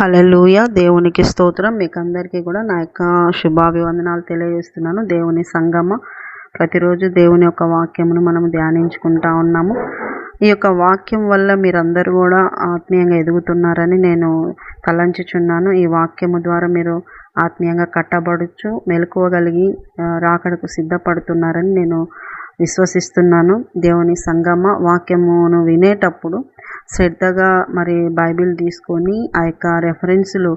హలలుయ దేవునికి స్తోత్రం. మీకు అందరికీ కూడా నా యొక్క శుభాభివందనాలు తెలియజేస్తున్నాను. దేవుని సంగమ. ప్రతిరోజు దేవుని యొక్క వాక్యమును మనం ధ్యానించుకుంటా ఉన్నాము. ఈ యొక్క వాక్యం వల్ల మీరందరూ కూడా ఆత్మీయంగా ఎదుగుతున్నారని నేను తలంచుచున్నాను. ఈ వాక్యము ద్వారా మీరు ఆత్మీయంగా కట్టబడచ్చు మెలకువగలిగి రాకడకు సిద్ధపడుతున్నారని నేను విశ్వసిస్తున్నాను. దేవుని సంగమ వాక్యమును వినేటప్పుడు శ్రద్ధగా మరి బైబిల్ తీసుకొని ఆ యొక్క రెఫరెన్స్లు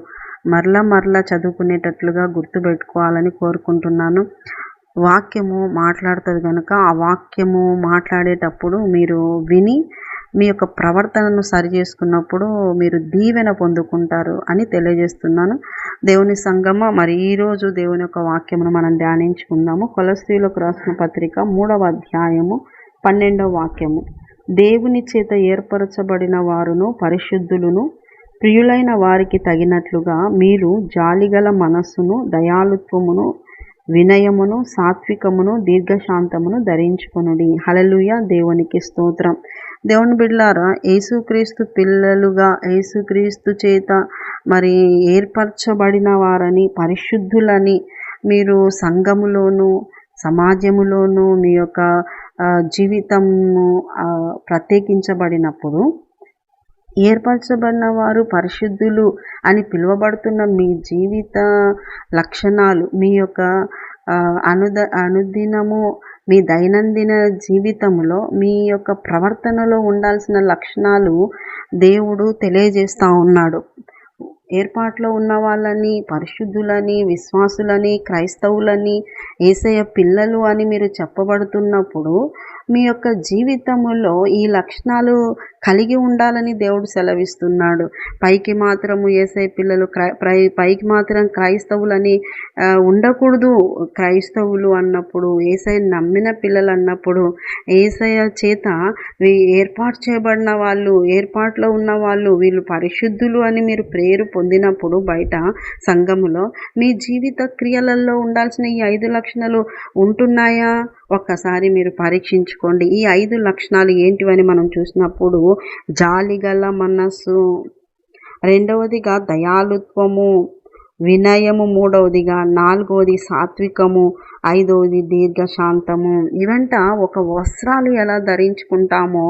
మరలా మరలా చదువుకునేటట్లుగా గుర్తుపెట్టుకోవాలని కోరుకుంటున్నాను. వాక్యము మాట్లాడుతుంది కనుక ఆ వాక్యము మాట్లాడేటప్పుడు మీరు విని మీ యొక్క ప్రవర్తనను సరి చేసుకున్నప్పుడు మీరు దీవెన పొందుకుంటారు అని తెలియజేస్తున్నాను. దేవుని సంగమ మరి ఈరోజు దేవుని యొక్క వాక్యమును మనం ధ్యానించుకుందాము. కొలస్త్రీలకు రాసిన పత్రిక మూడవ అధ్యాయము పన్నెండవ వాక్యము. దేవుని చేత ఏర్పరచబడిన వారును పరిశుద్ధులను ప్రియులైన వారికి తగినట్లుగా మీరు జాలిగల మనస్సును దయాలుత్వమును వినయమును సాత్వికమును దీర్ఘశాంతమును ధరించుకొనుడి. హలలుయ దేవునికి స్తోత్రం. దేవుని బిడ్లారా యేసుక్రీస్తు పిల్లలుగా యేసుక్రీస్తు చేత మరి ఏర్పరచబడిన వారని పరిశుద్ధులని మీరు సంఘములోను సమాజములోను మీ యొక్క జీవితము ప్రత్యేకించబడినప్పుడు ఏర్పరచబడిన వారు పరిశుద్ధులు అని పిలువబడుతున్న మీ జీవిత లక్షణాలు మీ యొక్క అనుద అనుదినము మీ దైనందిన జీవితంలో మీ యొక్క ప్రవర్తనలో ఉండాల్సిన లక్షణాలు దేవుడు తెలియజేస్తూ ఉన్నాడు. ఏర్పాట్లో ఉన్న వాళ్ళని పరిశుద్ధులని విశ్వాసులని క్రైస్తవులని ఏసయ పిల్లలు అని మీరు చెప్పబడుతున్నప్పుడు మీ యొక్క జీవితంలో ఈ లక్షణాలు కలిగి ఉండాలని దేవుడు సెలవిస్తున్నాడు. పైకి మాత్రము ఏసై పిల్లలు క్రై పైకి మాత్రం క్రైస్తవులని ఉండకూడదు. క్రైస్తవులు అన్నప్పుడు ఏసై నమ్మిన పిల్లలు అన్నప్పుడు ఏసయ చేత ఏర్పాటు చేయబడిన వాళ్ళు ఏర్పాట్లో ఉన్న వాళ్ళు వీళ్ళు పరిశుద్ధులు అని మీరు ప్రేరు పొందినప్పుడు బయట సంఘములో మీ జీవిత క్రియలలో ఉండాల్సిన ఈ ఐదు లక్షణాలు ఉంటున్నాయా? ఒక్కసారి మీరు పరీక్షించుకోండి. ఈ ఐదు లక్షణాలు ఏంటివని మనం చూసినప్పుడు జాలిగల మనస్సు రెండవదిగా దయాలుత్వము వినయము మూడవదిగా నాలుగవది సాత్వికము ఐదవది దీర్ఘశాంతము. ఇవంట ఒక వస్త్రాలు ఎలా ధరించుకుంటామో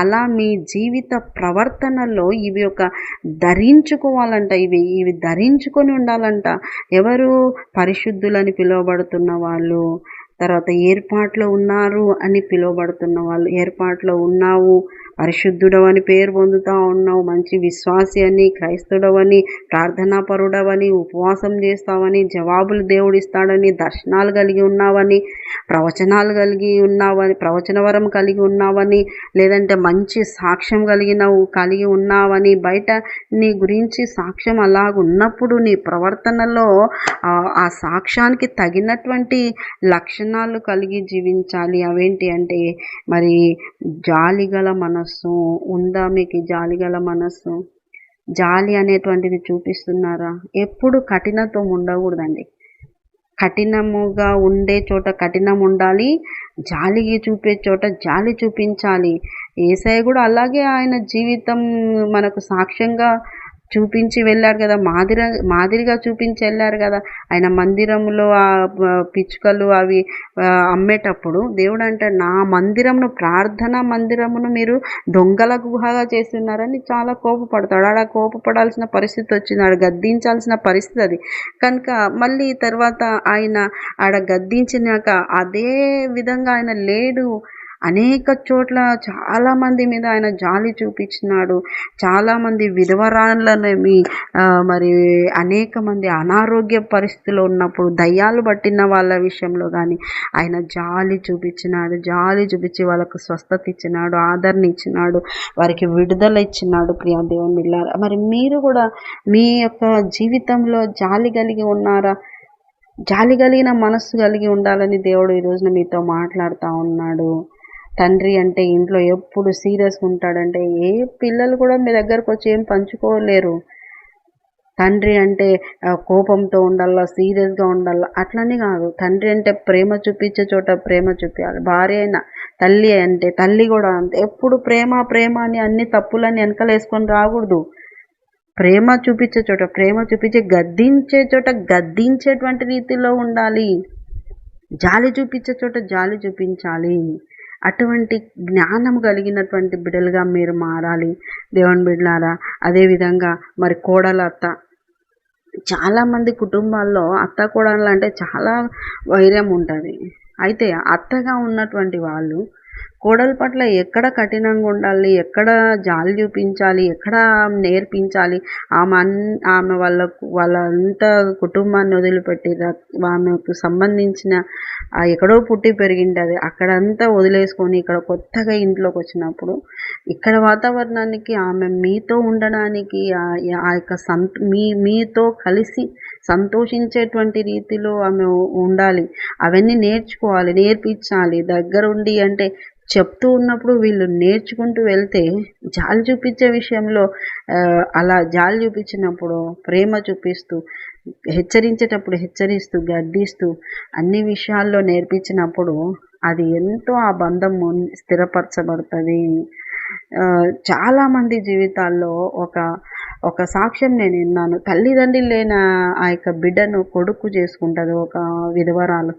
అలా మీ జీవిత ప్రవర్తనలో ఇవి ఒక ధరించుకోవాలంట ఇవి ఇవి ధరించుకొని ఉండాలంట. ఎవరు పరిశుద్ధులని పిలువబడుతున్న వాళ్ళు? తర్వాత ఏర్పాట్లో ఉన్నారు అని పిలువబడుతున్న వాళ్ళు ఏర్పాట్లో ఉన్నావు పరిశుద్ధుడవని పేరు పొందుతా ఉన్నావు మంచి విశ్వాసి అని క్రైస్తవుడవని ప్రార్థనాపరుడవని ఉపవాసం చేస్తావని జవాబులు దేవుడిస్తాడని దర్శనాలు కలిగి ఉన్నావని ప్రవచనాలు కలిగి ఉన్నావని ప్రవచన వరం కలిగి ఉన్నావని లేదంటే మంచి సాక్ష్యం కలిగినవు కలిగి ఉన్నావని బయట నీ గురించి సాక్ష్యం అలాగున్నప్పుడు నీ ప్రవర్తనలో ఆ సాక్ష్యానికి తగినటువంటి లక్షణాలు కలిగి జీవించాలి. అవేంటి అంటే మరి జాలిగల మనస్సు ఉందా మీకు జాలి గల మనస్సు? జాలి అనేటువంటిది చూపిస్తున్నారా? ఎప్పుడు కఠినత్వం ఉండకూడదండి. కఠినముగా ఉండే చోట కఠినం ఉండాలి జాలి చూపే చోట జాలి చూపించాలి. ఏసఐ కూడా అలాగే ఆయన జీవితం మనకు సాక్ష్యంగా చూపించి వెళ్ళాడు కదా మాదిర మాదిరిగా చూపించి వెళ్ళారు కదా. ఆయన మందిరంలో ఆ పిచ్చుకలు అవి అమ్మేటప్పుడు దేవుడు అంటాడు నా మందిరమును ప్రార్థన మందిరమును మీరు దొంగల గుహగా చేస్తున్నారని చాలా కోపపడతాడు. ఆడ కోపపడాల్సిన పరిస్థితి వచ్చింది ఆడ గద్దించాల్సిన పరిస్థితి అది. కనుక మళ్ళీ తర్వాత ఆయన ఆడ గద్దించినాక అదే విధంగా ఆయన లేడు. అనేక చోట్ల చాలామంది మీద ఆయన జాలి చూపించినాడు. చాలామంది విధవరాళ్ళని మరి అనేక మంది అనారోగ్య పరిస్థితిలో ఉన్నప్పుడు దయ్యాలు పట్టిన వాళ్ళ విషయంలో కానీ ఆయన జాలి చూపించినాడు. జాలి చూపించి వాళ్ళకు స్వస్థత ఇచ్చినాడు ఆదరణ ఇచ్చినాడు వారికి విడుదల ఇచ్చినాడు ప్రియా దేవుని మరి మీరు కూడా మీ యొక్క జీవితంలో జాలి కలిగి ఉన్నారా? జాలి కలిగిన మనస్సు కలిగి ఉండాలని దేవుడు ఈ రోజున మీతో మాట్లాడుతూ ఉన్నాడు. తండ్రి అంటే ఇంట్లో ఎప్పుడు సీరియస్గా ఉంటాడంటే ఏ పిల్లలు కూడా మీ దగ్గరకు వచ్చి ఏం పంచుకోలేరు. తండ్రి అంటే కోపంతో ఉండాలా సీరియస్గా ఉండాలా? అట్లని కాదు. తండ్రి అంటే ప్రేమ చూపించే చోట ప్రేమ చూపించాలి. భార్య అయినా తల్లి అంటే తల్లి కూడా అంతే. ఎప్పుడు ప్రేమ ప్రేమ అని అన్ని తప్పులని వెనకలేసుకొని రాకూడదు. ప్రేమ చూపించే చోట ప్రేమ చూపించే గద్దించే చోట గద్దించేటువంటి రీతిలో ఉండాలి. జాలి చూపించే చోట జాలి చూపించాలి. అటువంటి జ్ఞానం కలిగినటువంటి బిడ్డలుగా మీరు మారాలి. దేవుని బిడ్డలారా అదేవిధంగా మరి కోడల అత్త. చాలామంది కుటుంబాల్లో అత్త కోడలు అంటే చాలా వైరం ఉంటుంది. అయితే అత్తగా ఉన్నటువంటి వాళ్ళు కోడల పట్ల ఎక్కడ కఠినంగా ఉండాలి ఎక్కడ జాలి చూపించాలి ఎక్కడ నేర్పించాలి ఆమె అన్ ఆమె వాళ్ళకు వాళ్ళంతా కుటుంబాన్ని వదిలిపెట్టి ఆమెకు సంబంధించిన ఎక్కడో పుట్టి పెరిగింటుంది అక్కడంతా వదిలేసుకొని ఇక్కడ కొత్తగా ఇంట్లోకి వచ్చినప్పుడు ఇక్కడ వాతావరణానికి ఆమె మీతో ఉండడానికి ఆ యొక్క సంత మీ మీతో కలిసి సంతోషించేటువంటి రీతిలో ఆమె ఉండాలి. అవన్నీ నేర్చుకోవాలి నేర్పించాలి. దగ్గరుండి అంటే చెప్తూ ఉన్నప్పుడు వీళ్ళు నేర్చుకుంటూ వెళ్తే జాలి చూపించే విషయంలో అలా జాలి చూపించినప్పుడు ప్రేమ చూపిస్తూ హెచ్చరించేటప్పుడు హెచ్చరిస్తూ గడ్డిస్తూ అన్ని విషయాల్లో నేర్పించినప్పుడు అది ఎంతో ఆ బంధం స్థిరపరచబడుతుంది. చాలామంది జీవితాల్లో ఒక ఒక సాక్ష్యం నేను విన్నాను. తల్లిదండ్రులు లేని ఆ యొక్క బిడ్డను కొడుకు చేసుకుంటుంది ఒక విధవరాలు.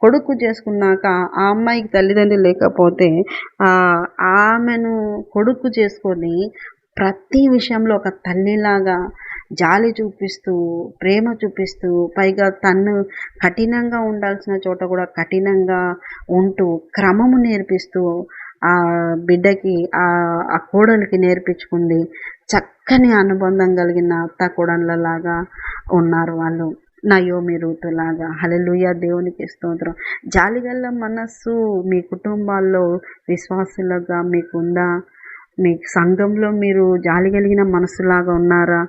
కొడుకు చేసుకున్నాక ఆ అమ్మాయికి తల్లిదండ్రులు లేకపోతే ఆమెను కొడుకు చేసుకొని ప్రతి విషయంలో ఒక తల్లిలాగా జాలి చూపిస్తూ ప్రేమ చూపిస్తూ పైగా తను కఠినంగా ఉండాల్సిన చోట కూడా కఠినంగా ఉంటూ క్రమము నేర్పిస్తూ ఆ బిడ్డకి ఆ కోడలికి నేర్పించుకుంది. చక్కని అనుబంధం కలిగిన అత్త కోడళ్ళలాగా ఉన్నారు వాళ్ళు. నయోమి రూతులాగా హలలుయ దేవునికి స్తోత్రం. జాలిగల్ల మనస్సు మీ కుటుంబాల్లో విశ్వాసులుగా మీకుందా? మీ సంఘంలో మీరు జాలిగలిగిన మనస్సులాగా మనసులాగా ఉన్నారా?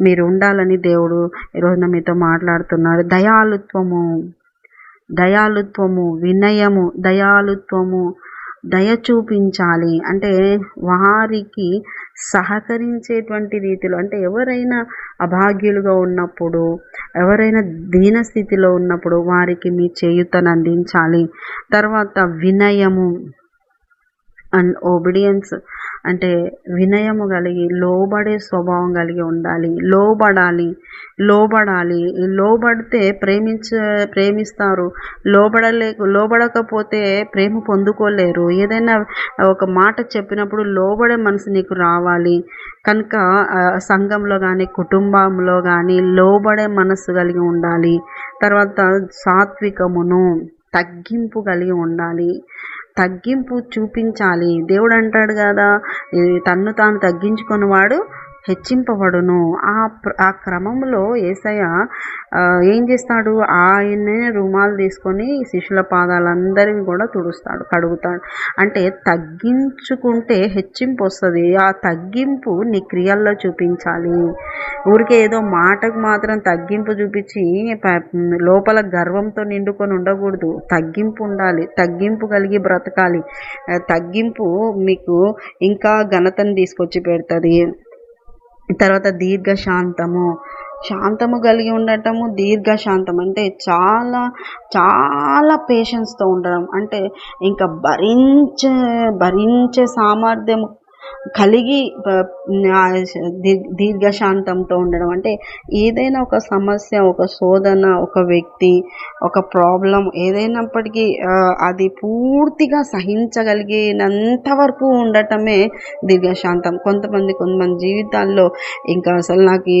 మీరు ఉండాలని దేవుడు ఈరోజున మీతో మాట్లాడుతున్నారు. దయాలుత్వము దయాలుత్వము వినయము దయాలుత్వము దయ చూపించాలి. అంటే వారికి సహకరించేటువంటి రీతిలో అంటే ఎవరైనా అభాగ్యులుగా ఉన్నప్పుడు ఎవరైనా దీనస్థితిలో ఉన్నప్పుడు వారికి మీ చేయుతను అందించాలి. తర్వాత వినయము అండ్ ఒబిడియన్స్ అంటే వినయము కలిగి లోబడే స్వభావం కలిగి ఉండాలి. లోబడాలి. లోబడాలి. లోబడితే ప్రేమించ ప్రేమిస్తారు. లోబడలే లోబడకపోతే ప్రేమ పొందుకోలేరు. ఏదైనా ఒక మాట చెప్పినప్పుడు లోబడే మనసు నీకు రావాలి. కనుక సంఘంలో కానీ కుటుంబంలో కానీ లోబడే మనసు కలిగి ఉండాలి. తర్వాత సాత్వికమును తగ్గింపు కలిగి ఉండాలి. తగ్గింపు చూపించాలి. దేవుడు అంటాడు కదా తన్ను తాను తగ్గించుకున్నవాడు హెచ్చింపబడును. ఆ ఆ క్రమంలో ఏసయ్య ఏం చేస్తాడు? ఆయనే రుమాలు తీసుకొని శిష్యుల పాదాలందరివి కూడా తుడుస్తాడు కడుగుతాడు. అంటే తగ్గించుకుంటే హెచ్చింపు వస్తుంది. ఆ తగ్గింపు నీ క్రియల్లో చూపించాలి. ఊరికే ఏదో మాటకు మాత్రం తగ్గింపు చూపించి లోపల గర్వంతో నిండుకొని ఉండకూడదు. తగ్గింపు ఉండాలి. తగ్గింపు కలిగి బ్రతకాలి. తగ్గింపు మీకు ఇంకా ఘనతను తీసుకొచ్చి పెడుతుంది. తర్వాత దీర్ఘశాంతము. శాంతము కలిగి ఉండటము దీర్ఘశాంతం అంటే చాలా చాలా పేషెన్స్తో ఉండడం. అంటే ఇంకా భరించే భరించే సామర్థ్యం కలిగి దీర్ఘశాంతంతో ఉండడం. అంటే ఏదైనా ఒక సమస్య ఒక శోధన ఒక వ్యక్తి ఒక ప్రాబ్లం ఏదైనప్పటికీ అది పూర్తిగా సహించగలిగినంత వరకు ఉండటమే దీర్ఘశాంతం. కొంతమంది కొంతమంది జీవితాల్లో ఇంకా అసలు నాకు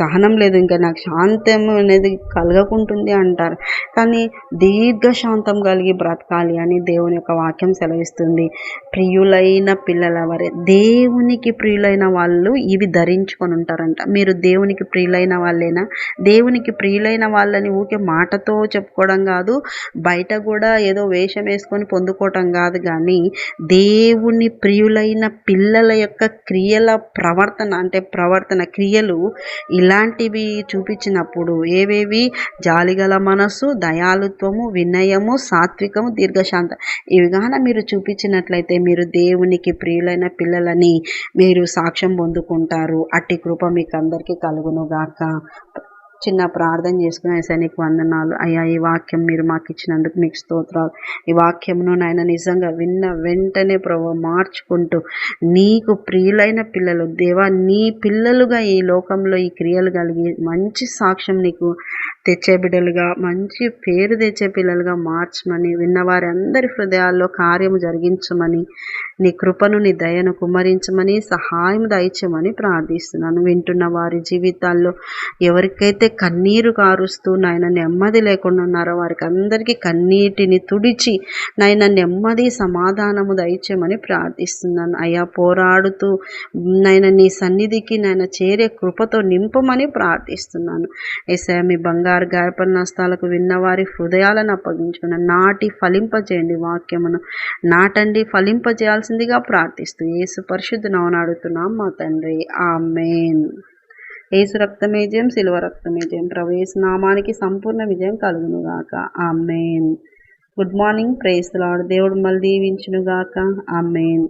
సహనం లేదు ఇంకా నాకు శాంతం అనేది కలగకుంటుంది అంటారు. కానీ దీర్ఘశాంతం కలిగి బ్రతకాలి అని దేవుని యొక్క వాక్యం సెలవిస్తుంది. ప్రియులైన పిల్లల వరే దేవునికి ప్రియులైన వాళ్ళు ఇవి ధరించుకొని ఉంటారంట. మీరు దేవునికి ప్రియులైన వాళ్ళేనా? దేవునికి ప్రియులైన వాళ్ళని ఊకే మాటతో చెప్పుకోవడం కాదు బయట కూడా ఏదో వేషం వేసుకొని పొందుకోవటం కాదు కానీ దేవుని ప్రియులైన పిల్లల యొక్క క్రియల ప్రవర్తన అంటే ప్రవర్తన క్రియలు ఇలాంటివి చూపించినప్పుడు ఏవేవి? జాలిగల మనస్సు దయాలుత్వము వినయము సాత్వికము దీర్ఘశాంత. ఇవిగాన మీరు చూపించినట్లయితే మీరు దేవునికి ప్రియులైన పిల్లలని మీరు సాక్ష్యం పొందుకుంటారు. అట్టి కృప మీకు అందరికీ కలుగునుగాక. చిన్న ప్రార్థన చేసుకుని అయ్యా నీకు వందనాలు. అయ్యా ఈ వాక్యం మీరు మాకు ఇచ్చినందుకు మీకు స్తోత్రాలు. ఈ వాక్యమును నాయన నిజంగా విన్న వెంటనే ప్రభు మార్చుకుంటూ నీకు ప్రియులైన పిల్లలు దేవా నీ పిల్లలుగా ఈ లోకంలో ఈ క్రియలు కలిగి మంచి సాక్ష్యం నీకు తెచ్చే బిడ్డలుగా మంచి పేరు తెచ్చే పిల్లలుగా మార్చమని విన్నవారి అందరి హృదయాల్లో కార్యము జరిగించమని నీ కృపను నీ దయను కుమరించమని సహాయం దయచమని ప్రార్థిస్తున్నాను. వింటున్న వారి జీవితాల్లో ఎవరికైతే కన్నీరు కారుస్తూ నాయన నెమ్మది లేకుండా ఉన్నారో వారికి అందరికీ కన్నీటిని తుడిచి నాయన నెమ్మది సమాధానము దయచేయమని ప్రార్థిస్తున్నాను. అయ్యా పోరాడుతూ నాయన నీ సన్నిధికి నాయన చేరే కృపతో నింపమని ప్రార్థిస్తున్నాను. ఏసా మీ బంగారు గాయపడిన నష్టాలకు విన్నవారి హృదయాలను అప్పగించుకున్న నాటి ఫలింపజేయండి వాక్యమును. నాటండి ఫలింపజేయాల్సిందిగా ప్రార్థిస్తూ ఏసు పరిశుద్ధ నవనాడుతున్నాం మా తండ్రి ఆ మెయిన్ ఏసు రక్తమే జయం శిలువ రక్తమే జయం ప్రవేశ నామానికి సంపూర్ణ విజయం కలుగును గాక amen good morning praise Lord దేవుడు మళ్ళీ దీవించును గాక ఆ మెయిన్